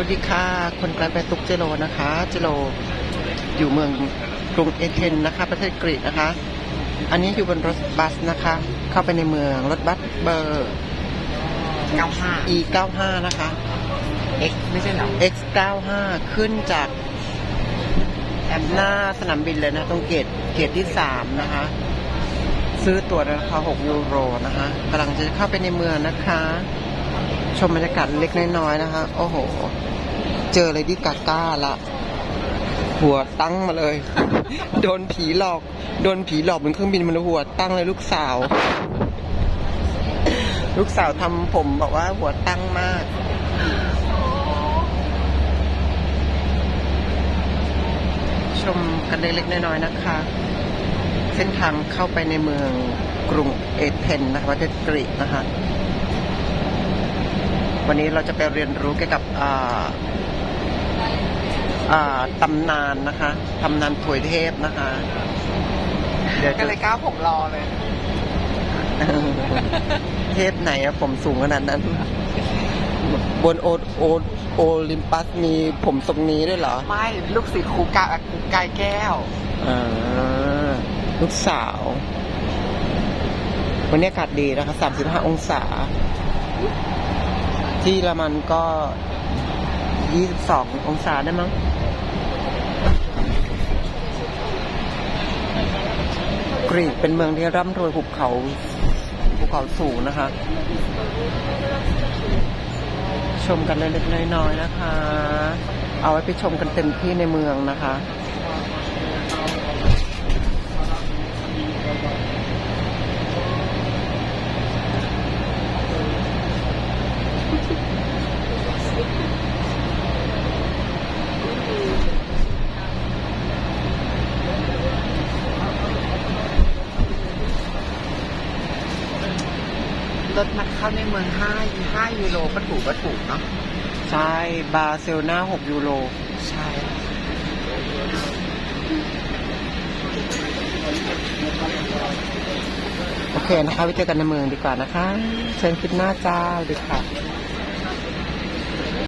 วัสดีค่ะ คนไกลไปตุกเจโรนะคะ เจโรอยู่เมืองกรุงเอเธนนะคะ ประเทศกรีกนะคะ อันนี้อยู่บนรถบัสนะคะ เข้าไปในเมืองรถบัสเบอร์ 95 E 95นะคะ X ไม่ใช่เหรอ X 95ขึ้นจากแอมหน้าสนามบินเลยนะ ตรงเกตเกตที่ 3 นะคะ ซื้อตั๋วราคา 6 ยูโรนะคะกำลังจะเข้าไปในเมืองนะคะ ชมบรรยากาศเล็กน้อยๆนะคะโอ้โห เจอเลยดิกาก้าละ หัวตั้งมาเลย โดนผีหลอก โดนผีหลอกบนเครื่องบินมันหัวตั้งเลยลูกสาว ลูกสาวทำผมบอกว่าหัวตั้งมากชมกันเล็กๆน้อยๆนะคะ เส้นทางเข้าไปในเมืองกรุงเอเธนส์นะคะประเทศกรีกนะคะ วันนี้เราจะไปเรียนรู้เกี่ยวกับอ่าอ่าตำนานนะคะตำนานถวยเทพนะคะเดี๋ยวก็จะเลยก้าวผมรอเลย เทพไหนอะผมสูงขนาดนั้น บนโอโอโอลิมปัสมีผมทรงนี้ด้วยเหรอ ไม่ ลูกศิษย์ครูกาครูกายแก้วอ่าลูกสาว วันนี้อากาศดีนะคะ 35 องศา ที่ละมันก็ 22 องศาได้มั้งกรีกเป็นเมืองที่ร่ำรวยภูเขาภูเขาสูงนะคะ ชมกันเล็กๆน้อยๆนะคะ เอาไว้ไปชมกันเต็มที่ในเมืองนะคะ รถมันเข้าในเมือง5 5ยูโรก็ถูกก็ถูกเนาะใช่บาร์เซโลนา6ยูโรใช่โอเคนะคะไว้เจอกันในเมืองดีกว่านะคะ เชิญคลิปหน้าจ้าดีค่ะ